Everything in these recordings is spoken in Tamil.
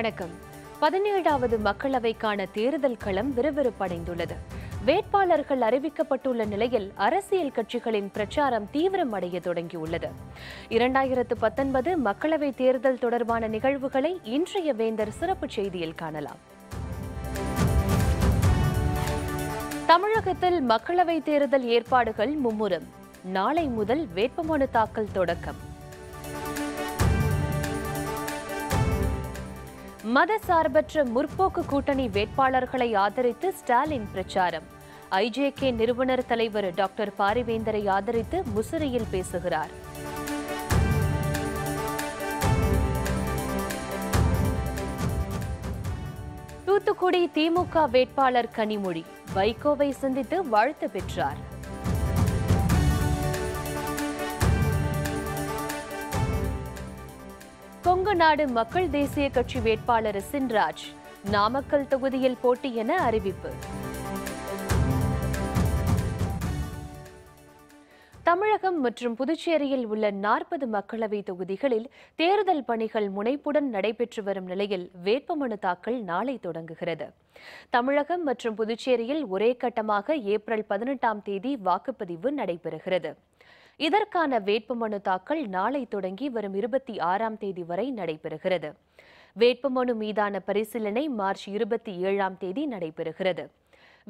வணக்கம். பதினேழாவது மக்களவைக்கான தேர்தல் களம் விறுவிறுப்படைந்துள்ளது. வேட்பாளர்கள் அறிவிக்கப்பட்டுள்ள நிலையில் அரசியல் கட்சிகளின் பிரச்சாரம் தீவிரமடைய தொடங்கியுள்ளது. இரண்டாயிரத்து பத்தொன்பது மக்களவைத் தேர்தல் தொடர்பான நிகழ்வுகளை இன்றைய வேந்தர் சிறப்பு செய்தியில் காணலாம். தமிழகத்தில் மக்களவைத் தேர்தல் ஏற்பாடுகள் மும்முரம். நாளை முதல் வேட்புமனு தாக்கல் தொடக்கம். மதசார்பற்ற முற்போக்கு கூட்டணி வேட்பாளர்களை ஆதரித்து ஸ்டாலின் பிரச்சாரம். ஐஜேகே நிறுவனர் தலைவர் டாக்டர் பாரிவேந்தரை ஆதரித்து முசிறியில் பேசுகிறார். தூத்துக்குடி திமுக வேட்பாளர் கனிமொழி வைகோவை சந்தித்து வாழ்த்து பெற்றார். கொங்கு நாடு மக்கள் தேசிய கட்சி வேட்பாளர் சின்ராஜ். நாமக்கல் தொகுதியில் போட்டி என அறிவிப்பு. தமிழகம் மற்றும் புதுச்சேரியில் உள்ள நாற்பது மக்களவை தொகுதிகளில் தேர்தல் பணிகள் முனைப்புடன் நடைபெற்று வரும் நிலையில் வேட்புமனு தாக்கல் நாளை தொடங்குகிறது. தமிழகம் மற்றும் புதுச்சேரியில் ஒரே கட்டமாக ஏப்ரல் பதினெட்டாம் தேதி வாக்குப்பதிவு நடைபெறுகிறது. இதற்கான வேட்புமனு தாக்கல் நாளை தொடங்கி வரும் இருபத்தி ஆறாம் தேதி வரை நடைபெறுகிறது. வேட்புமனு மீதான பரிசீலனை மார்ச் இருபத்தி ஏழாம் தேதி நடைபெறுகிறது.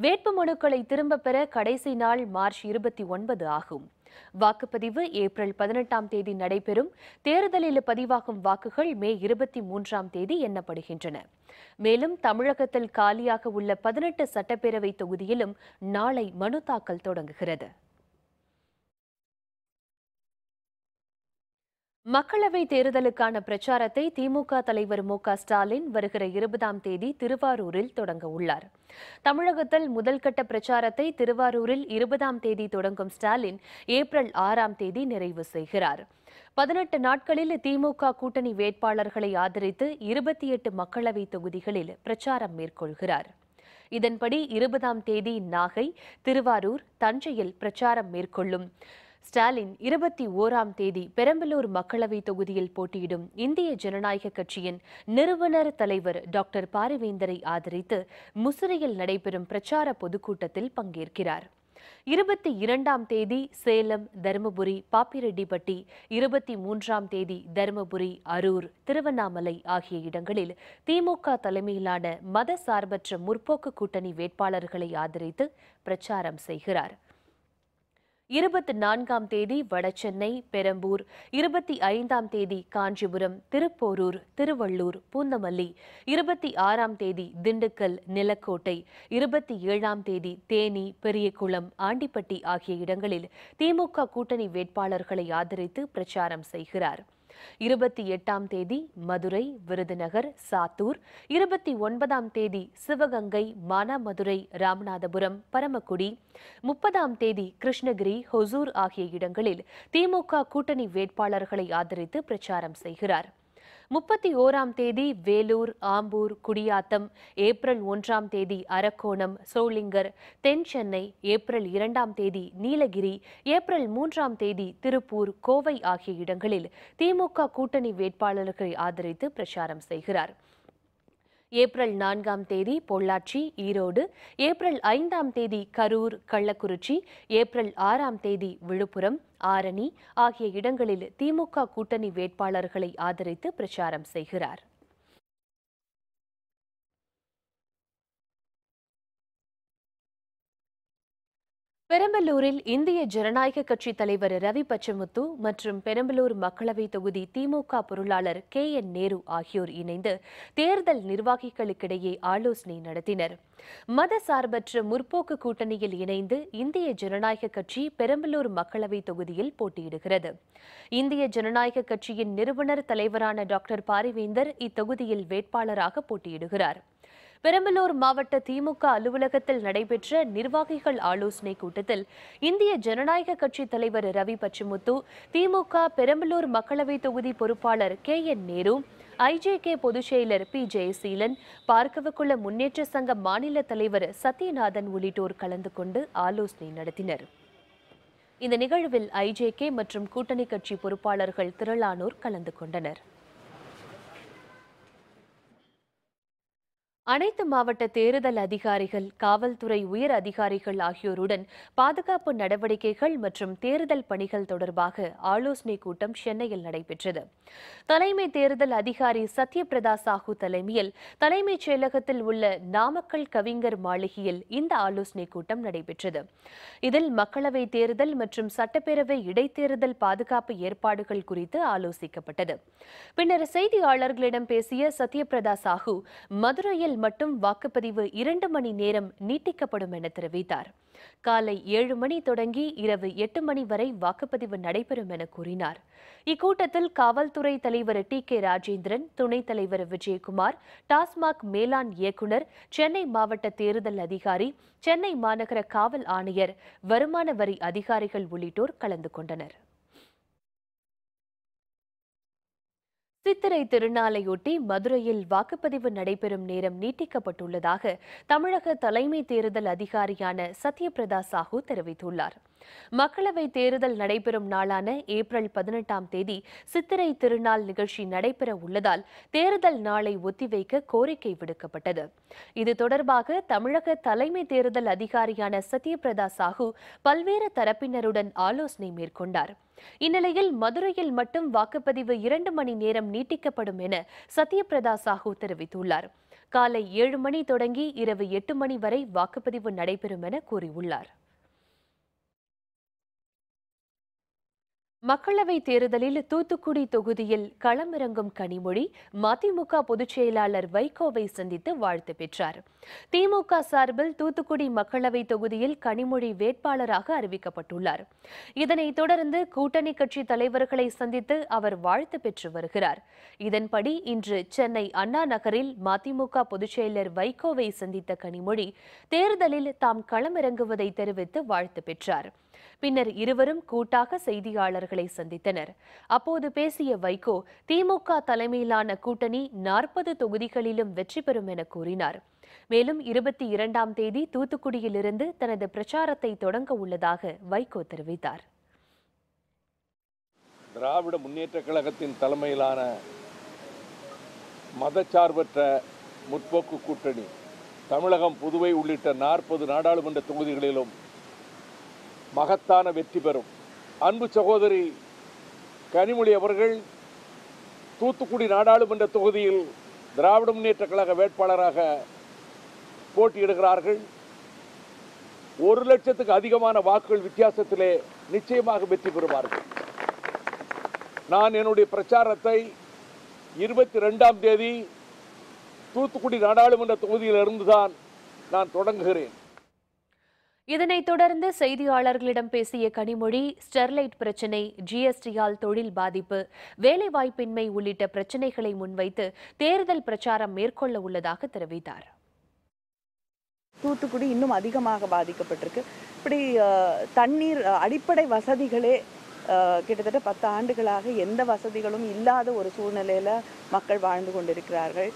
வேட்புமனுக்களை திரும்பப் பெற கடைசி நாள் மார்ச் இருபத்தி ஒன்பது ஆகும். வாக்குப்பதிவு ஏப்ரல் பதினெட்டாம் தேதி நடைபெறும். தேர்தலில் பதிவாகும் வாக்குகள் மே இருபத்தி மூன்றாம் தேதி எண்ணப்படுகின்றன. மேலும் தமிழகத்தில் காலியாக உள்ள பதினெட்டு சட்டப்பேரவை தொகுதியிலும் நாளை மனு தாக்கல் தொடங்குகிறது. மக்களவை தேர்தலுக்கான பிரச்சாரத்தை திமுக தலைவர் மு க ஸ்டாலின் வருகிற இருபதாம் தேதி திருவாரூரில் தொடங்க உள்ளார். தமிழகத்தில் முதல் கட்ட பிரச்சாரத்தை திருவாரூரில் இருபதாம் தேதி தொடங்கும் ஸ்டாலின் ஏப்ரல் ஆறாம் தேதி நிறைவு செய்கிறார். பதினெட்டு நாட்களில் திமுக கூட்டணி வேட்பாளர்களை ஆதரித்து இருபத்தி எட்டு மக்களவை தொகுதிகளில் பிரச்சாரம் மேற்கொள்கிறார். இதன்படி இருபதாம் தேதி நாகை திருவாரூர் தஞ்சையில் பிரச்சாரம் மேற்கொள்ளும். ஸ்டாலின் இருபத்தி ஓராம் தேதி பெரம்பலூர் மக்களவை தொகுதியில் போட்டியிடும் இந்திய ஜனநாயக கட்சியின் நிறுவனர் தலைவர் டாக்டர் பாரிவேந்தரை ஆதரித்து முசிறியில் நடைபெறும் பிரச்சார பொதுக்கூட்டத்தில் பங்கேற்கிறார். இருபத்தி இரண்டாம் தேதி சேலம் தருமபுரி பாப்பிரெட்டிப்பட்டி இருபத்தி மூன்றாம் தேதி தருமபுரி அரூர் திருவண்ணாமலை ஆகிய இடங்களில் திமுக தலைமையிலான மத சார்பற்ற முற்போக்கு கூட்டணி வேட்பாளர்களை ஆதரித்து பிரச்சாரம் செய்கிறார். இருபத்தி நான்காம் தேதி வடசென்னை பெரம்பூர். இருபத்தி ஐந்தாம் தேதி காஞ்சிபுரம் திருப்போரூர் திருவள்ளூர் பூந்தமல்லி. இருபத்தி ஆறாம் தேதி திண்டுக்கல் நிலக்கோட்டை. இருபத்தி ஏழாம் தேதி தேனி பெரியகுளம் ஆண்டிப்பட்டி ஆகிய இடங்களில் திமுக கூட்டணி வேட்பாளர்களை ஆதரித்து பிரச்சாரம் செய்கிறார். இருபத்தி எட்டாம் தேதி மதுரை விருதுநகர் சாத்தூர் இருபத்தி ஒன்பதாம் தேதி சிவகங்கை மானாமதுரை ராமநாதபுரம் பரமக்குடி முப்பதாம் தேதி கிருஷ்ணகிரி ஹொசூர் ஆகிய இடங்களில் திமுக கூட்டணி வேட்பாளர்களை ஆதரித்து பிரச்சாரம் செய்கிறார். முப்பத்தி ஓராம் தேதி வேலூர் ஆம்பூர் குடியாத்தம் ஏப்ரல் ஒன்றாம் தேதி அரக்கோணம் சோளிங்கர் தென் சென்னை ஏப்ரல் இரண்டாம் தேதி நீலகிரி ஏப்ரல் மூன்றாம் தேதி திருப்பூர் கோவை ஆகிய இடங்களில் திமுக கூட்டணி வேட்பாளர்களை ஆதரித்து பிரச்சாரம் செய்கிறார். ஏப்ரல் நான்காம் தேதி பொள்ளாச்சி ஈரோடு ஏப்ரல் ஐந்தாம் தேதி கரூர் கள்ளக்குறிச்சி ஏப்ரல் ஆறாம் தேதி விழுப்புரம் ஆரணி ஆகிய இடங்களில் திமுக கூட்டணி வேட்பாளர்களை ஆதரித்து பிரச்சாரம் செய்கிறார். பெரம்பலூரில் இந்திய ஜனநாயக கட்சி தலைவர் ரவி பச்சமுத்து மற்றும் பெரம்பலூர் மக்களவை தொகுதி திமுக பொருளாளர் கே என் நேரு ஆகியோர் இணைந்து தேர்தல் நிர்வாகிகளுக்கிடையே ஆலோசனை நடத்தினர். மத சார்பற்ற முற்போக்கு கூட்டணியில் இணைந்து இந்திய ஜனநாயக கட்சி பெரம்பலூர் மக்களவை தொகுதியில் போட்டியிடுகிறது. இந்திய ஜனநாயக கட்சியின் நிறுவனர் தலைவரான டாக்டர் பாரிவேந்தர் இத்தொகுதியில் வேட்பாளராக போட்டியிடுகிறார். பெரம்பலூர் மாவட்ட திமுக அலுவலகத்தில் நடைபெற்ற நிர்வாகிகள் ஆலோசனை கூட்டத்தில் இந்திய ஜனநாயக கட்சி தலைவர் ரவி பச்சமுத்து திமுக பெரம்பலூர் மக்களவை தொகுதி பொறுப்பாளர் கே என் நேரு ஐஜேகே பொதுச் செயலர் பி ஜெயசீலன் பார்க்கவக்குள்ள முன்னேற்ற சங்க மாநில தலைவர் சத்யநாதன் உள்ளிட்டோர் கலந்து கொண்டு ஆலோசனை நடத்தினர். இந்த நிகழ்வில் ஐஜேகே மற்றும் கூட்டணி கட்சி பொறுப்பாளர்கள் திரளானோர் கலந்து கொண்டனர். அனைத்து மாவட்ட தேர்தல் அதிகாரிகள் காவல்துறை உயர் அதிகாரிகள் ஆகியோருடன் பாதுகாப்பு நடவடிக்கைகள் மற்றும் தேர்தல் பணிகள் தொடர்பாக ஆலோசனை கூட்டம் சென்னையில் நடைபெற்றது. தலைமை தேர்தல் அதிகாரி சத்யபிரதா சாஹூ தலைமையில் தலைமைச் செயலகத்தில் உள்ள நாமக்கல் கவிஞர் மாளிகையில் இந்த ஆலோசனை கூட்டம் நடைபெற்றது. இதில் மக்களவை தேர்தல் மற்றும் சட்டப்பேரவை இடைத்தேர்தல் பாதுகாப்பு ஏற்பாடுகள் குறித்து ஆலோசிக்கப்பட்டது. பின்னர் செய்தியாளர்களிடம் பேசிய சத்யபிரதா சாஹூ மதுரையில் மட்டும் வாக்குப்பதிவு இரண்டு மணி நேரம் நீட்டிக்கப்படும் என தெரிவித்தார். காலை ஏழு மணி தொடங்கி இரவு எட்டு மணி வரை வாக்குப்பதிவு நடைபெறும் என கூறினார். இக்கூட்டத்தில் காவல்துறை தலைவர் டி. கே. ராஜேந்திரன் துணைத் தலைவர் விஜயகுமார் டாஸ்மாக் மேலாண் இயக்குநர் சென்னை மாவட்ட தேர்தல் அதிகாரி சென்னை மாநகர காவல் ஆணையர் வருமான வரி அதிகாரிகள் உள்ளிட்டோர் கலந்து கொண்டனர். சித்திரை திருநாளையொட்டி மதுரையில் வாக்குப்பதிவு நடைபெறும் நேரம் நீட்டிக்கப்பட்டுள்ளதாக தமிழக தலைமை தேர்தல் அதிகாரியான சத்யபிரதா சாஹூ தெரிவித்துள்ளார். மக்களவை தேர்தல் நடைபெறும் நாளான ஏப்ரல் பதினெட்டாம் தேதி சித்திரை திருநாள் நிகழ்ச்சி நடைபெற உள்ளதால் தேர்தல் நாளை ஒத்திவைக்க கோரிக்கை விடுக்கப்பட்டது. இது தொடர்பாக தமிழக தலைமை தேர்தல் அதிகாரியான சத்யபிரதா சாஹூ பல்வேறு தரப்பினருடன் ஆலோசனை மேற்கொண்டார். இந்நிலையில் மதுரையில் மட்டும் வாக்குப்பதிவு இரண்டு மணி நேரம் நீட்டிக்கப்படும் என சத்யபிரதா சாஹூ தெரிவித்துள்ளார். காலை ஏழு மணி தொடங்கி இரவு எட்டு மணி வரை வாக்குப்பதிவு நடைபெறும் என கூறியுள்ளார். மக்களவை தேர்தலில் தூத்துக்குடி தொகுதியில் களமிறங்கும் கனிமொழி மதிமுக பொதுச் செயலாளர் வைகோவை சந்தித்து வாழ்த்து பெற்றார். திமுக சார்பில் தூத்துக்குடி மக்களவை தொகுதியில் கனிமொழி வேட்பாளராக அறிவிக்கப்பட்டுள்ளார். இதனைத் தொடர்ந்து கூட்டணி கட்சி தலைவர்களை சந்தித்து அவர் வாழ்த்து பெற்று வருகிறார். இதன்படி இன்று சென்னை அண்ணா நகரில் மதிமுக பொதுச் செயலர் வைகோவை சந்தித்த கனிமொழி தேர்தலில் தாம் களமிறங்குவதை தெரிவித்து வாழ்த்து பெற்றார். பின்னர் இருவரும் கூட்டாக செய்தியாளர்களை சந்தித்தனர். அப்போது பேசிய வைகோ திமுக தலைமையிலான கூட்டணி நாற்பது தொகுதிகளிலும் வெற்றி பெறும் என கூறினார். மேலும் இருபத்தி இரண்டாம் தேதி தூத்துக்குடியிலிருந்து தனது பிரச்சாரத்தை தொடங்க உள்ளதாக வைகோ தெரிவித்தார். திராவிட முன்னேற்ற கழகத்தின் தலைமையிலான மதச்சார்பற்ற முற்போக்கு கூட்டணி தமிழகம் புதுவை உள்ளிட்ட நாற்பது நாடாளுமன்ற தொகுதிகளிலும் மகத்தான வெற்றி பெறும். அன்பு சகோதரி கனிமொழி அவர்கள் தூத்துக்குடி நாடாளுமன்ற தொகுதியில் திராவிட முன்னேற்ற கழக வேட்பாளராக போட்டியிடுகிறார்கள். ஒரு லட்சத்துக்கு அதிகமான வாக்குகள் வித்தியாசத்திலே நிச்சயமாக வெற்றி பெறுவார்கள். நான் என்னுடைய பிரச்சாரத்தை இருபத்தி ரெண்டாம் தேதி தூத்துக்குடி நாடாளுமன்ற தொகுதியிலிருந்து தான் நான் தொடங்குகிறேன். இதனைத் தொடர்ந்து செய்தியாளர்களிடம் பேசிய கனிமொழி ஸ்டெர்லைட் பிரச்சினை ஜிஎஸ்டியால் தொழில் பாதிப்பு வேலைவாய்ப்பின்மை உள்ளிட்ட பிரச்சினைகளை முன்வைத்து தேர்தல் பிரச்சாரம் மேற்கொள்ள உள்ளதாக தெரிவித்தார். தூத்துக்குடி இன்னும் அதிகமாக பாதிக்கப்பட்டிருக்கு. இப்படி தண்ணீர் அடிப்படை வசதிகளே கிட்டத்தட்ட பத்து ஆண்டுகளாக எந்த வசதிகளும் இல்லாத ஒரு சூழ்நிலையில் மக்கள் வாழ்ந்து கொண்டிருக்கிறார்கள்.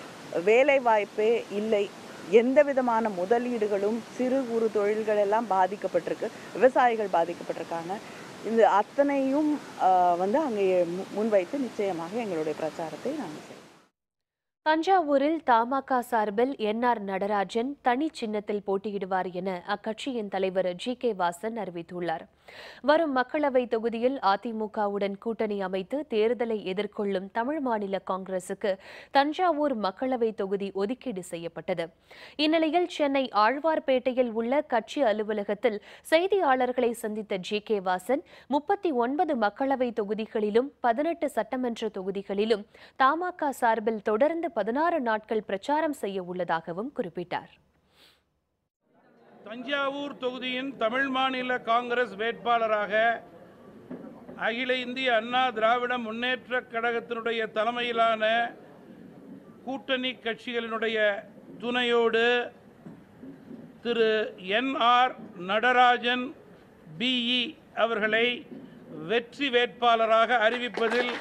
வேலை வாய்ப்பே இல்லை. எந்த விதமான முதலீடுகளும் சிறு குறு தொழில்கள் எல்லாம் பாதிக்கப்பட்டிருக்கு. விவசாயிகள் பாதிக்கப்பட்டிருக்காங்க. இந்த அத்தனையும் வந்து அங்கே முன்வைத்து நிச்சயமாக எங்களுடைய பிரச்சாரத்தை நாங்கள் செய்வோம். தஞ்சாவூரில் தமாக சார்பில் என் ஆர் நடராஜன் தனி சின்னத்தில் போட்டியிடுவார் என அக்கட்சியின் தலைவர் ஜி கே வாசன் அறிவித்துள்ளார். வரும் மக்களவை தொகுதியில் அதிமுகவுடன் கூட்டணி அமைத்து தேர்தலை எதிர்கொள்ளும் தமிழ் மாநில காங்கிரசுக்கு தஞ்சாவூர் மக்களவை தொகுதி ஒதுக்கீடு செய்யப்பட்டது. இந்நிலையில் சென்னை ஆழ்வார்பேட்டையில் உள்ள கட்சி அலுவலகத்தில் செய்தியாளர்களை சந்தித்த ஜி. கே. வாசன் முப்பத்தி ஒன்பது மக்களவை தொகுதிகளிலும் பதினெட்டு சட்டமன்ற தொகுதிகளிலும் தமாக சார்பில் தொடர்ந்து பதினாறு நாட்கள் பிரச்சாரம் செய்ய உள்ளதாகவும் குறிப்பிட்டார். தஞ்சாவூர் தொகுதியின் தமிழ் மாநில காங்கிரஸ் வேட்பாளராக அகில இந்திய அண்ணா திராவிட முன்னேற்ற கழகத்தினுடைய தலைமையிலான கூட்டணி கட்சிகளினுடைய துணையோடு Thiru N R Natarajan B E அவர்களை வெற்றி வேட்பாளராக அறிவிப்பதில்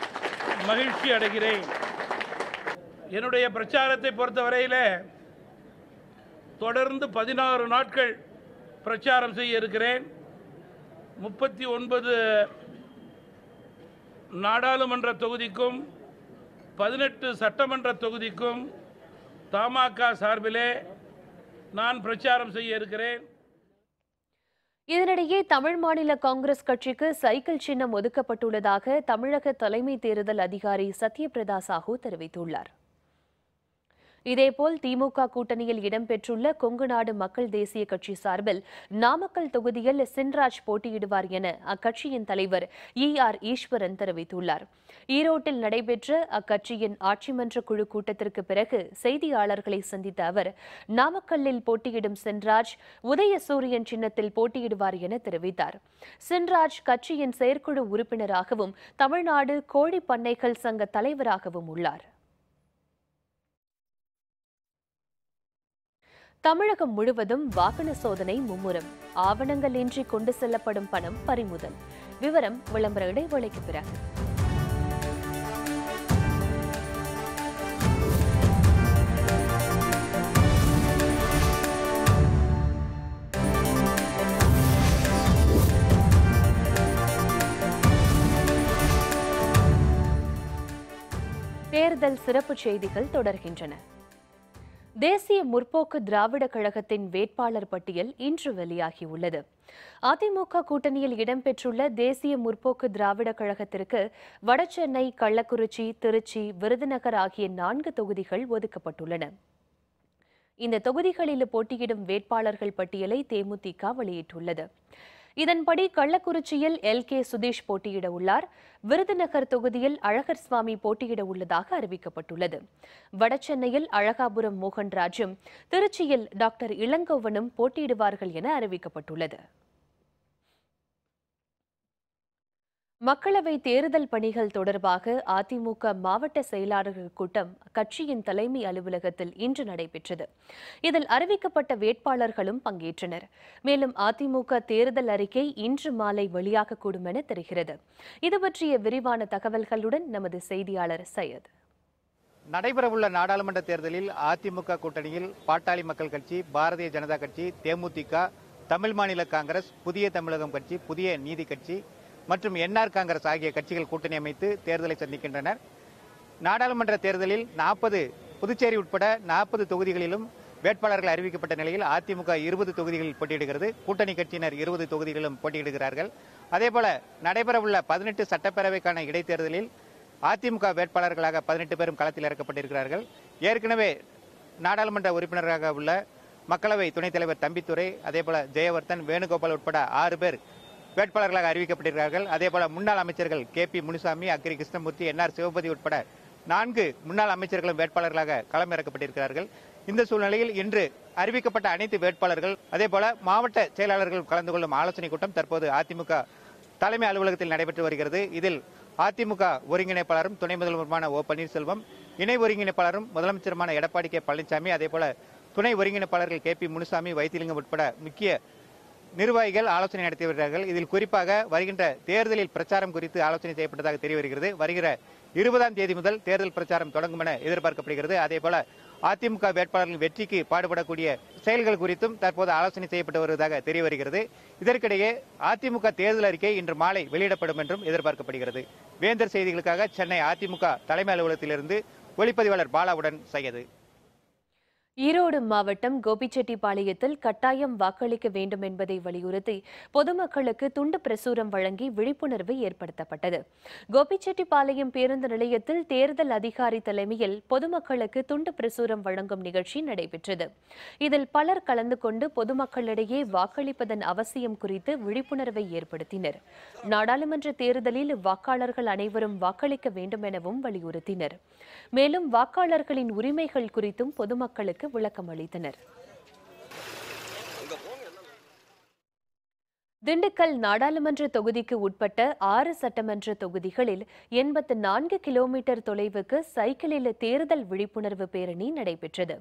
மகிழ்ச்சி அடைகிறேன். என்னுடைய பிரச்சாரத்தை பொறுத்தவரையிலே தொடர்ந்து பதினாறு நாட்கள் பிரச்சாரம் செய்ய இருக்கிறேன். முப்பத்தி ஒன்பது நாடாளுமன்ற தொகுதிக்கும் பதினெட்டு சட்டமன்ற தொகுதிக்கும் தமாக சார்பிலே நான் பிரச்சாரம் செய்ய இருக்கிறேன். இதனிடையே தமிழ் மாநில காங்கிரஸ் கட்சிக்கு சைக்கிள் சின்னம் ஒதுக்கப்பட்டுள்ளதாக தமிழக தலைமை தேர்தல் அதிகாரி சத்யபிரதா சாஹூ தெரிவித்துள்ளார். இதேபோல் திமுக கூட்டணியில் இடம்பெற்றுள்ள கொங்கு நாடு மக்கள் தேசிய கட்சி சார்பில் நாமக்கல் தொகுதியில் சின்ராஜ் போட்டியிடுவார் என அக்கட்சியின் தலைவர் இ ஆர் ஈஸ்வரன் தெரிவித்துள்ளார். ஈரோட்டில் நடைபெற்ற அக்கட்சியின் ஆட்சிமன்ற குழு கூட்டத்திற்கு பிறகு செய்தியாளர்களை சந்தித்த அவர் நாமக்கல்லில் போட்டியிடும் சின்ராஜ் உதயசூரியன் சின்னத்தில் போட்டியிடுவார் என தெரிவித்தார். சின்ராஜ் கட்சியின் செயற்குழு உறுப்பினராகவும் தமிழ்நாடு கோழி பண்ணைகள் சங்க தலைவராகவும் உள்ளார். தமிழகம் முழுவதும் வாகன சோதனை மும்முரம். ஆவணங்கள் இன்றி கொண்டு செல்லப்படும் பணம் பறிமுதல். விவரம் விளம்பர இடைவேளைக்கு பிறகு. தேர்தல் சிறப்பு செய்திகள் தொடர்கின்றன. தேசிய முற்போக்கு திராவிட கழகத்தின் வேட்பாளர் பட்டியல் இன்று வெளியாகியுள்ளது. அதிமுக கூட்டணியில் இடம்பெற்றுள்ள தேசிய முற்போக்கு திராவிட கழகத்திற்கு வடசென்னை கள்ளக்குறிச்சி திருச்சி விருதுநகர் ஆகிய நான்கு தொகுதிகள் ஒதுக்கப்பட்டுள்ளன. இந்த தொகுதிகளில் போட்டியிடும் வேட்பாளர்கள் பட்டியலை தேமுதிக வெளியிட்டுள்ளது. இதன்படி கள்ளக்குறிச்சியில் எல். கே. சுதீஷ் போட்டியிட உள்ளார். விருதுநகர் தொகுதியில் அழகர் சுவாமி போட்டியிட உள்ளதாக அறிவிக்கப்பட்டுள்ளது. வடசென்னையில் அழகாபுரம் மோகன்ராஜும் திருச்சியில் டாக்டர் இளங்கோவனும் போட்டியிடுவார்கள் என அறிவிக்கப்பட்டுள்ளது. மக்களவை தேர்தல் பணிகள் தொடர்பாக அதிமுக மாவட்ட செயலாளர்கள் கூட்டம் கட்சியின் தலைமை அலுவலகத்தில் இன்று நடைபெற்றது. இதில் அறிவிக்கப்பட்ட வேட்பாளர்களும் பங்கேற்றனர். மேலும் அதிமுக தேர்தல் அறிக்கை இன்று மாலை வெளியாகக்கூடும் என தெரிகிறது. இது பற்றிய விரிவான தகவல்களுடன் நமது செய்தியாளர் சையத். நடைபெறவுள்ள நாடாளுமன்ற தேர்தலில் அதிமுக கூட்டணியில் பாட்டாளி மக்கள் கட்சி பாரதிய ஜனதா கட்சி தேமுதிக தமிழ் மாநில காங்கிரஸ் புதிய தமிழகம் கட்சி புதிய நீதி கட்சி மற்றும் என்ஆர் காங்கிரஸ் ஆகிய கட்சிகள் கூட்டணி அமைத்து தேர்தலை சந்திக்கின்றனர். நாடாளுமன்ற தேர்தலில் நாற்பது புதுச்சேரி உட்பட நாற்பது தொகுதிகளிலும் வேட்பாளர்கள் அறிவிக்கப்பட்ட நிலையில் அதிமுக இருபது தொகுதிகளில் போட்டியிடுகிறது. கூட்டணி கட்சியினர் இருபது தொகுதிகளிலும் போட்டியிடுகிறார்கள். அதேபோல நடைபெறவுள்ள பதினெட்டு சட்டப்பேரவைக்கான இடைத்தேர்தலில் அதிமுக வேட்பாளர்களாக பதினெட்டு பேரும் களத்தில் இறக்கப்பட்டிருக்கிறார்கள். ஏற்கனவே நாடாளுமன்ற உறுப்பினராக உள்ள மக்களவை துணைத் தலைவர் தம்பித்துரை அதேபோல ஜெயவர்தன் வேணுகோபால் உட்பட ஆறு பேர் வேட்பாளர்களாக அறிவிக்கப்பட்டிருக்கிறார்கள். அதேபோல முன்னாள் அமைச்சர்கள் K P Munusamy Agri Krishnamurthy N R Sivapathi உட்பட நான்கு முன்னாள் அமைச்சர்களும் வேட்பாளர்களாக களமிறக்கப்பட்டிருக்கிறார்கள். இந்த சூழ்நிலையில் இன்று அறிவிக்கப்பட்ட அனைத்து வேட்பாளர்கள் அதேபோல மாவட்ட செயலாளர்கள் கலந்து கொள்ளும் ஆலோசனை கூட்டம் தற்போது அதிமுக தலைமை அலுவலகத்தில் நடைபெற்று வருகிறது. இதில் அதிமுக ஒருங்கிணைப்பாளரும் துணை முதல்வருமான ஓ பன்னீர்செல்வம் இணை ஒருங்கிணைப்பாளரும் முதலமைச்சருமான எடப்பாடி கே பழனிசாமி அதேபோல துணை ஒருங்கிணைப்பாளர்கள் கே பி முனுசாமி வைத்திலிங்கம் உட்பட முக்கிய நிர்வாகிகள் ஆலோசனை நடத்தி வருகிறார்கள். இதில் குறிப்பாக வருகின்ற தேர்தலில் பிரச்சாரம் குறித்து ஆலோசனை செய்யப்பட்டதாக தெரிய வருகிறது. வருகிற இருபதாம் தேதி முதல் தேர்தல் பிரச்சாரம் தொடங்கும் என எதிர்பார்க்கப்படுகிறது. அதேபோல அதிமுக வேட்பாளர்கள் வெற்றிக்கு பாடுபடக்கூடிய செயல்கள் குறித்தும் தற்போது ஆலோசனை செய்யப்பட்டு வருவதாக தெரிய வருகிறது. இதற்கிடையே அதிமுக தேர்தல் அறிக்கை இன்று மாலை வெளியிடப்படும் என்றும் எதிர்பார்க்கப்படுகிறது. வேந்தர் செய்திகளுக்காக சென்னை அதிமுக தலைமை அலுவலகத்திலிருந்து ஒளிப்பதிவாளர் பாலாவுடன் சையது. ஈரோடு மாவட்டம் கோபிச்செட்டிப்பாளையத்தில் கட்டாயம் வாக்களிக்க வேண்டும் என்பதை வலியுறுத்தி பொதுமக்களுக்கு துண்டு பிரசுரம் வழங்கி விழிப்புணர்வு ஏற்படுத்தப்பட்டது. கோபிச்செட்டிப்பாளையம் பேருந்து நிலையத்தில் தேர்தல் அதிகாரி தலைமையில் பொதுமக்களுக்கு துண்டு பிரசுரம் வழங்கும் நிகழ்ச்சி நடைபெற்றது. இதில் பலர் கலந்து கொண்டு பொதுமக்களிடையே வாக்களிப்பதன் அவசியம் குறித்து விழிப்புணர்வை ஏற்படுத்தினர். நாடாளுமன்ற தேர்தலில் வாக்காளர்கள் அனைவரும் வாக்களிக்க வேண்டும் எனவும் வலியுறுத்தினர். மேலும் வாக்காளர்களின் உரிமைகள் குறித்தும் பொதுமக்களுக்கு விளக்கம் அளித்தனர் திண்டுக்கல் நாடாளுமன்ற தொகுதிக்கு உட்பட்ட ஆறு சட்டமன்ற தொகுதிகளில் எண்பத்து நான்கு கிலோமீட்டர் தொலைவுக்கு சைக்கிளில் தேர்தல் விழிப்புணர்வு பேரணி நடைபெற்றது.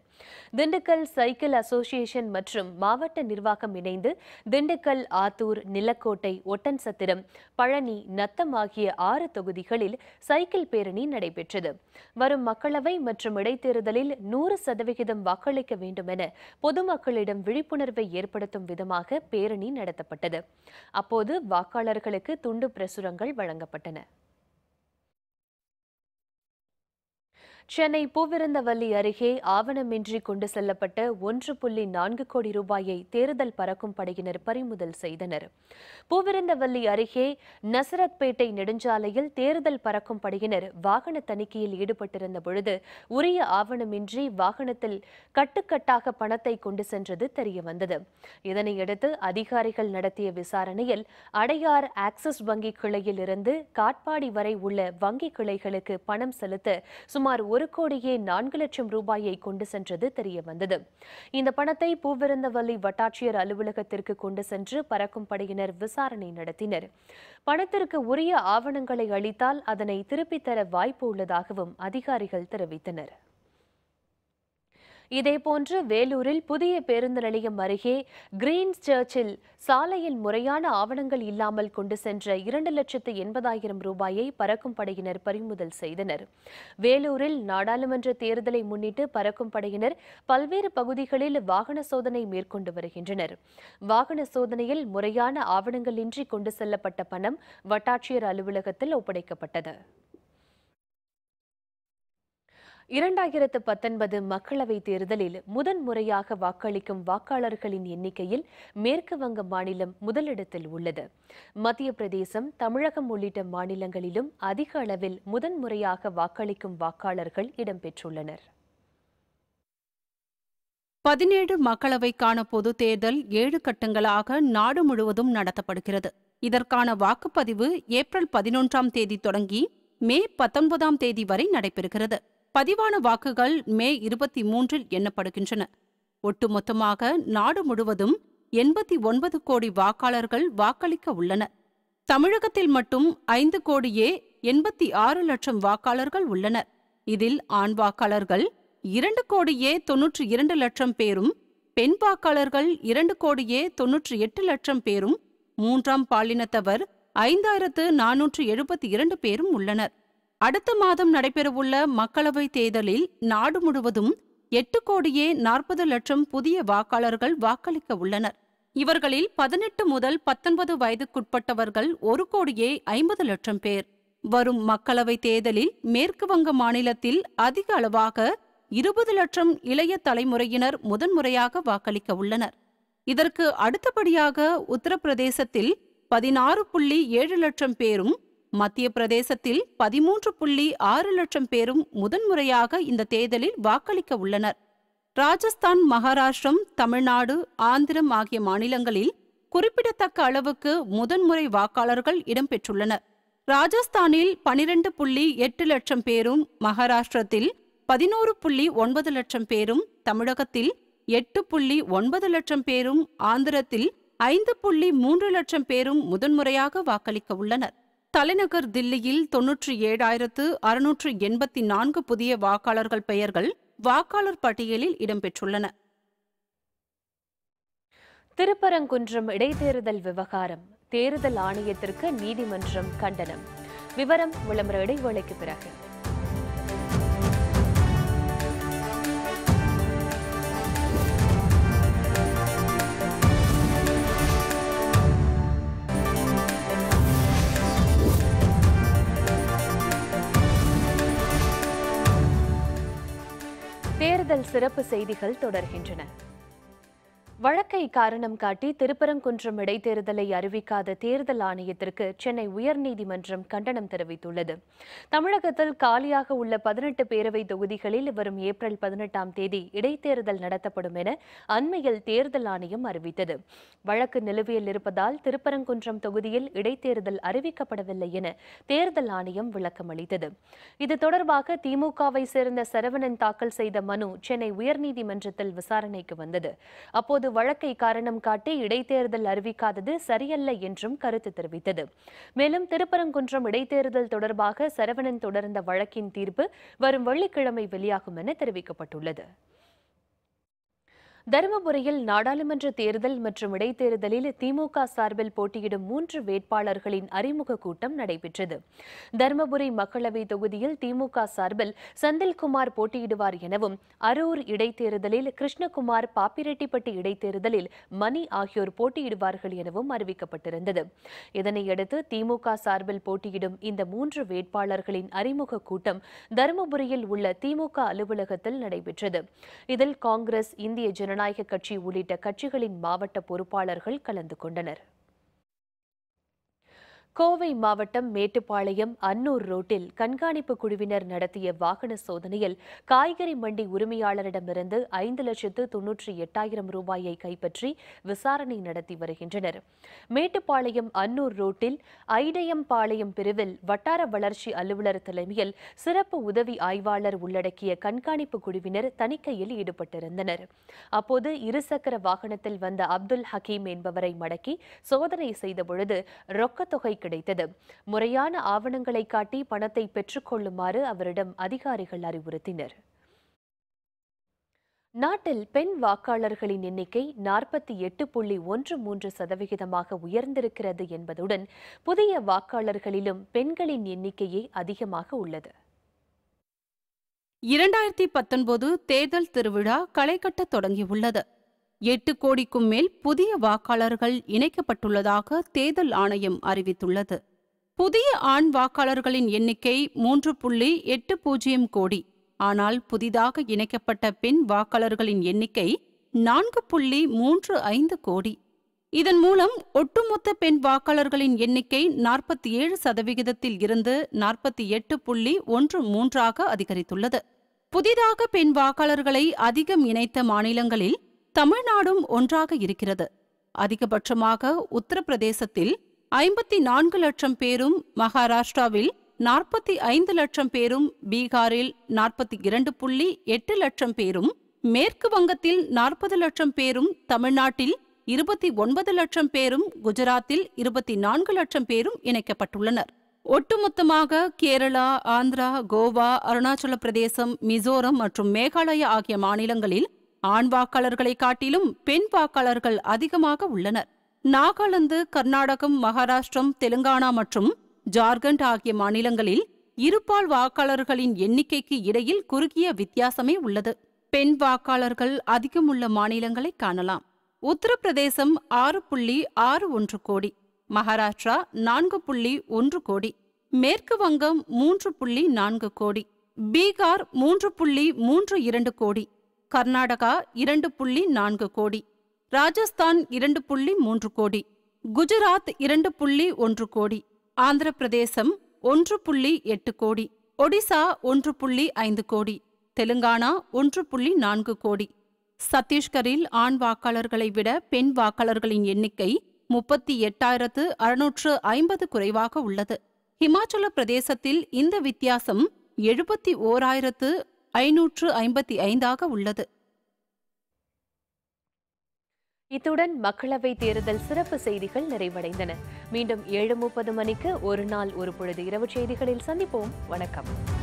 திண்டுக்கல் சைக்கிள் அசோசியேஷன் மற்றும் மாவட்ட நிர்வாகம் இணைந்து திண்டுக்கல் ஆத்தூர் நிலக்கோட்டை ஒட்டன்சத்திரம் பழனி நத்தம் ஆகிய ஆறு தொகுதிகளில் சைக்கிள் பேரணி நடைபெற்றது. வரும் மக்களவை மற்றும் இடைத்தேர்தலில் நூறு சதவிகிதம் வாக்களிக்க வேண்டும் என பொதுமக்களிடம் விழிப்புணர்வை ஏற்படுத்தும் விதமாக பேரணி நடத்தப்பட்டது. அப்போது வாக்காளர்களுக்கு துண்டு பிரசுரங்கள் வழங்கப்பட்டன. சென்னை பூவிருந்தவல்லி அருகே ஆவணமின்றி கொண்டு செல்லப்பட்ட ஒன்று புள்ளி நான்கு கோடி ரூபாயை தேர்தல் பறக்கும் படையினர் பறிமுதல் செய்தனர். பூவிருந்தவல்லி அருகே நசரத்பேட்டை நெடுஞ்சாலையில் தேர்தல் பறக்கும் படையினர் வாகன தணிக்கையில் ஈடுபட்டிருந்த பொழுது உரிய ஆவணமின்றி வாகனத்தில் கட்டுக்கட்டாக பணத்தை கொண்டு சென்றது தெரியவந்தது. இதனையடுத்து அதிகாரிகள் நடத்திய விசாரணையில் அடையார் ஆக்சிஸ் வங்கி கிளையில் இருந்து காட்பாடி வரை உள்ள வங்கி கிளைகளுக்கு பணம் செலுத்த சுமார் ஒரு கோடியே நான்கு லட்சம் ரூபாயை கொண்டு சென்றது தெரியவந்தது. இந்த பணத்தை பூவிருந்தவல்லி வட்டாட்சியர் அலுவலகத்திற்கு கொண்டு சென்று பறக்கும் படையினர் விசாரணை நடத்தினர். பணத்திற்கு உரிய ஆவணங்களை அளித்தால் அதனை திருப்பித் தர வாய்ப்பு உள்ளதாகவும் அதிகாரிகள் தெரிவித்தனர். இதேபோன்று வேலூரில் புதிய பேருந்து நிலையம் அருகே கிரீன்ஸ் சர்ச்சில் சாலையில் முறையான ஆவணங்கள் இல்லாமல் கொண்டு சென்ற இரண்டு லட்சத்து எண்பதாயிரம் ரூபாயை பறக்கும் படையினர் பறிமுதல் செய்தனர். வேலூரில் நாடாளுமன்ற தேர்தலை முன்னிட்டு பறக்கும் படையினர் பல்வேறு பகுதிகளில் வாகன சோதனை மேற்கொண்டு வருகின்றனர். வாகன சோதனையில் முறையான ஆவணங்களின்றி கொண்டு செல்லப்பட்ட பணம் வட்டாட்சியர் அலுவலகத்தில் ஒப்படைக்கப்பட்டது. இரண்டாயிரத்து பத்தொன்பது மக்களவைத் தேர்தலில் முதன்முறையாக வாக்களிக்கும் வாக்காளர்களின் எண்ணிக்கையில் மேற்கு வங்க மாநிலம் முதலிடத்தில் உள்ளது. மத்திய பிரதேசம் தமிழகம் உள்ளிட்ட மாநிலங்களிலும் அதிக அளவில் முதன்முறையாக வாக்களிக்கும் வாக்காளர்கள் இடம்பெற்றுள்ளனர். பதினேழு மக்களவைக்கான பொது தேர்தல் ஏழு கட்டங்களாக நாடு முழுவதும் நடத்தப்படுகிறது. இதற்கான வாக்குப்பதிவு ஏப்ரல் பதினொன்றாம் தேதி தொடங்கி மே பத்தொன்பதாம் தேதி வரை நடைபெறுகிறது. பதிவான வாக்குகள் மே இருபத்தி மூன்றில் எண்ணப்படுகின்றன. ஒட்டுமொத்தமாக நாடு முழுவதும் எண்பத்தி ஒன்பது கோடி வாக்காளர்கள் வாக்களிக்க உள்ளனர். தமிழகத்தில் மட்டும் ஐந்து கோடியே எண்பத்தி ஆறு லட்சம் வாக்காளர்கள் உள்ளனர். இதில் ஆண் வாக்காளர்கள் இரண்டு கோடியே தொன்னூற்றி இரண்டு லட்சம் பேரும் பெண் வாக்காளர்கள் இரண்டு கோடியே தொன்னூற்றி எட்டு லட்சம் பேரும் மூன்றாம் பாலினத்தவர் ஐந்தாயிரத்து நானூற்று எழுபத்தி இரண்டு பேரும் உள்ளனர். அடுத்த மாதம் நடைபெறவுள்ள மக்களவைத் தேர்தலில் நாடு முழுவதும் எட்டு கோடியே நாற்பது லட்சம் புதிய வாக்காளர்கள் வாக்களிக்க உள்ளனர். இவர்களில் பதினெட்டு முதல் பத்தொன்பது வயதுக்குட்பட்டவர்கள் ஒரு கோடியே ஐம்பது லட்சம் பேர். வரும் மக்களவைத் தேர்தலில் மேற்கு வங்க மாநிலத்தில் அதிக அளவாக இருபது லட்சம் இளைய தலைமுறையினர் முதன்முறையாக வாக்களிக்க உள்ளனர். இதற்கு அடுத்தபடியாக உத்தரப்பிரதேசத்தில் பதினாறு புள்ளி ஏழு லட்சம் பேரும் மத்திய பிரதேசத்தில் பதிமூன்று புள்ளி ஆறு லட்சம் பேரும் முதன்முறையாக இந்த தேர்தலில் வாக்களிக்க உள்ளனர். ராஜஸ்தான் மகாராஷ்டிரம் தமிழ்நாடு ஆந்திரம் ஆகிய மாநிலங்களில் குறிப்பிடத்தக்க அளவுக்கு முதன்முறை வாக்காளர்கள் இடம்பெற்றுள்ளனர் ராஜஸ்தானில் பனிரெண்டு புள்ளி எட்டு லட்சம் பேரும் மகாராஷ்டிரத்தில் பதினோரு புள்ளி ஒன்பது லட்சம் பேரும் தமிழகத்தில் எட்டு புள்ளி ஒன்பது லட்சம் பேரும் ஆந்திரத்தில் ஐந்து புள்ளி மூன்று லட்சம் பேரும் முதன்முறையாக வாக்களிக்க உள்ளனர். தலைநகர் தில்லியில் தொன்னூற்றி ஏழாயிரத்து அறுநூற்று எண்பத்தி நான்கு புதிய வாக்காளர்கள் பெயர்கள் வாக்காளர் பட்டியலில் இடம்பெற்றுள்ளன. திருப்பரங்குன்றம் இடைத்தேர்தல் விவகாரம் தேர்தல் ஆணையத்திற்கு நீதிமன்றம் கண்டனம். விவரம் விளம்பர இடைவேளைக்கு பிறகு. தேர்தல் சிறப்பு செய்திகள் தொடர்கின்றன. வழக்கை காரணம் காட்டி திருப்பரங்குன்றம் இடைத்தேர்தலை அறிவிக்காத தேர்தல் ஆணையத்திற்கு சென்னை உயர்நீதிமன்றம் கண்டனம் தெரிவித்துள்ளது. தமிழகத்தில் காலியாக உள்ள பதினெட்டு பேரவை தொகுதிகளில் வரும் ஏப்ரல் பதினெட்டாம் தேதி இடைத்தேர்தல் நடத்தப்படும் என அண்மையில் தேர்தல் ஆணையம் அறிவித்தது. வழக்கு நிலுவையில் இருப்பதால் திருப்பரங்குன்றம் தொகுதியில் இடைத்தேர்தல் அறிவிக்கப்படவில்லை என தேர்தல் ஆணையம் விளக்கம் அளித்தது. இது தொடர்பாக திமுகவை சேர்ந்த சரவணன் தாக்கல் செய்த மனு சென்னை உயர்நீதிமன்றத்தில் விசாரணைக்கு வந்தது. அப்போது வழக்கை காரணம் காட்டி இடைத்தேர்தல் அறிவிக்காதது சரியல்ல என்றும் கருத்து தெரிவித்தது. மேலும் திருப்பரங்குன்றம் இடைத்தேர்தல் தொடர்பாக சரவணன் தொடர்ந்த வழக்கின் தீர்ப்பு வரும் வெள்ளிக்கிழமை வெளியாகும் என தெரிவிக்கப்பட்டுள்ளது. தருமபுரியில் நாடாளுமன்ற தேர்தல் மற்றும் இடைத்தேர்தலில் திமுக சார்பில் போட்டியிடும் மூன்று வேட்பாளர்களின் அறிமுக கூட்டம் நடைபெற்றது. தருமபுரி மக்களவை தொகுதியில் திமுக சார்பில் செந்தில்குமார் போட்டியிடுவார் எனவும் அரூர் இடைத்தேர்தலில் கிருஷ்ணகுமார் பாப்பிரெட்டிப்பட்டி இடைத்தேர்தலில் மணி ஆகியோர் போட்டியிடுவார்கள் எனவும் அறிவிக்கப்பட்டிருந்தது. இதனையடுத்து திமுக சார்பில் போட்டியிடும் இந்த மூன்று வேட்பாளர்களின் அறிமுக கூட்டம் தருமபுரியில் உள்ள திமுக அலுவலகத்தில் நடைபெற்றது. இதில் காங்கிரஸ் இந்திய ஜன ஜனநாயக கட்சி உள்ளிட்ட கட்சிகளின் மாவட்ட பொறுப்பாளர்கள் கலந்து கொண்டனர். கோவை மாவட்டம் மேட்டுப்பாளையம் அன்னூர் ரோட்டில் கண்காணிப்பு குழுவினர் நடத்திய வாகன சோதனையில் காய்கறி மண்டி உரிமையாளரிடமிருந்து ஐந்து லட்சத்து தொன்னூற்றி எட்டாயிரம் ரூபாயை கைப்பற்றி விசாரணை நடத்தி வருகின்றனர். மேட்டுப்பாளையம் அன்னூர் ரோட்டில் ஐடயம்பாளையம் பிரிவில் வட்டார வளர்ச்சி அலுவலர் தலைமையில் சிறப்பு உதவி ஆய்வாளர் உள்ளடக்கிய கண்காணிப்பு குழுவினர் தணிக்கையில் ஈடுபட்டிருந்தனர். அப்போது இருசக்கர வாகனத்தில் வந்த அப்துல் ஹக்கீம் என்பவரை மடக்கி சோதனை செய்தபொழுது ரொக்கத் தொகை கிடைத்தது. முறையான ஆவணங்களை காட்டி பணத்தை பெற்றுக்கொள்ளுமாறு அவரிடம் அதிகாரிகள் அறிவுறுத்தினர். நாட்டில் பெண் வாக்காளர்களின் எண்ணிக்கை நாற்பத்தி எட்டு புள்ளி ஒன்று மூன்று சதவிகிதமாக உயர்ந்திருக்கிறது என்பதுடன் புதிய வாக்காளர்களிலும் பெண்களின் எண்ணிக்கையே அதிகமாக உள்ளது. இரண்டாயிரத்தி பத்தொன்பது தேர்தல் திருவிழா களைகட்ட தொடங்கியுள்ளது. எட்டு கோடிக்கும் மேல் புதிய வாக்காளர்கள் இணைக்கப்பட்டுள்ளதாக தேர்தல் ஆணையம் அறிவித்துள்ளது. புதிய ஆண் வாக்காளர்களின் எண்ணிக்கை மூன்று புள்ளி எட்டு பூஜ்ஜியம் கோடி. ஆனால் புதிதாக இணைக்கப்பட்ட பெண் வாக்காளர்களின் எண்ணிக்கை நான்கு புள்ளி மூன்று ஐந்து கோடி. இதன் மூலம் ஒட்டுமொத்த பெண் வாக்காளர்களின் எண்ணிக்கை நாற்பத்தி ஏழு சதவிகிதத்தில் இருந்து நாற்பத்தி எட்டு புள்ளி ஒன்று மூன்றாக அதிகரித்துள்ளது. புதிதாக பெண் வாக்காளர்களை அதிகம் இணைத்த மாநிலங்களில் தமிழ்நாடும் ஒன்றாக இருக்கிறது. அதிகபட்சமாக உத்தரப்பிரதேசத்தில் ஐம்பத்தி நான்கு லட்சம் பேரும் மகாராஷ்டிராவில் நாற்பத்தி ஐந்து லட்சம் பேரும் பீகாரில் நாற்பத்தி இரண்டு புள்ளி எட்டு லட்சம் பேரும் மேற்கு வங்கத்தில் நாற்பது லட்சம் பேரும் தமிழ்நாட்டில் இருபத்தி ஒன்பது லட்சம் பேரும் குஜராத்தில் இருபத்தி நான்கு லட்சம் பேரும் இணைக்கப்பட்டுள்ளனர். ஒட்டுமொத்தமாக கேரளா ஆந்திரா கோவா அருணாச்சல பிரதேசம் மிசோரம் மற்றும் மேகாலயா ஆகிய மாநிலங்களில் ஆண் வாக்காளர்களை காட்டிலும் பெண் வாக்காளர்கள் அதிகமாக உள்ளனர். நாகாலாந்து கர்நாடகம் மகாராஷ்டிரம் தெலுங்கானா மற்றும் ஜார்க்கண்ட் ஆகிய மாநிலங்களில் இருபால் வாக்காளர்களின் எண்ணிக்கைக்கு இடையில் குறுகிய வித்தியாசமே உள்ளது. பெண் வாக்காளர்கள் அதிகமுள்ள மாநிலங்களை காணலாம். உத்தரப்பிரதேசம் ஆறு புள்ளி ஆறு ஒன்று கோடி மகாராஷ்டிரா நான்கு புள்ளி ஒன்று கோடி மேற்கு வங்கம் மூன்று புள்ளி நான்கு கோடி பீகார் மூன்று புள்ளி மூன்று இரண்டு கோடி கர்நாடகா இரண்டு புள்ளி நான்கு கோடி. ராஜஸ்தான் இரண்டு புள்ளி மூன்று கோடி. குஜராத் இரண்டு புள்ளி ஒன்று கோடி. ஆந்திர பிரதேசம் ஒன்று புள்ளி எட்டு கோடி. ஒடிசா ஒன்று புள்ளி ஐந்து கோடி. தெலுங்கானா ஒன்று புள்ளி நான்கு கோடி. சத்தீஸ்கரில் ஆண் வாக்காளர்களை விட பெண் வாக்காளர்களின் எண்ணிக்கை முப்பத்தி எட்டாயிரத்து அறுநூற்று ஐம்பது குறைவாக உள்ளது. ஹிமாச்சல பிரதேசத்தில் இந்த வித்தியாசம் எழுபத்தி ஓராயிரத்து ஐநூற்று ஐம்பத்தி ஐந்தாக உள்ளது. இத்துடன் மக்களவைத் தேர்தல் சிறப்பு செய்திகள் நிறைவடைந்தன. மீண்டும் ஏழு முப்பது மணிக்கு ஒரு நாள் ஒரு பொழுது இரவு செய்திகளில் சந்திப்போம். வணக்கம்.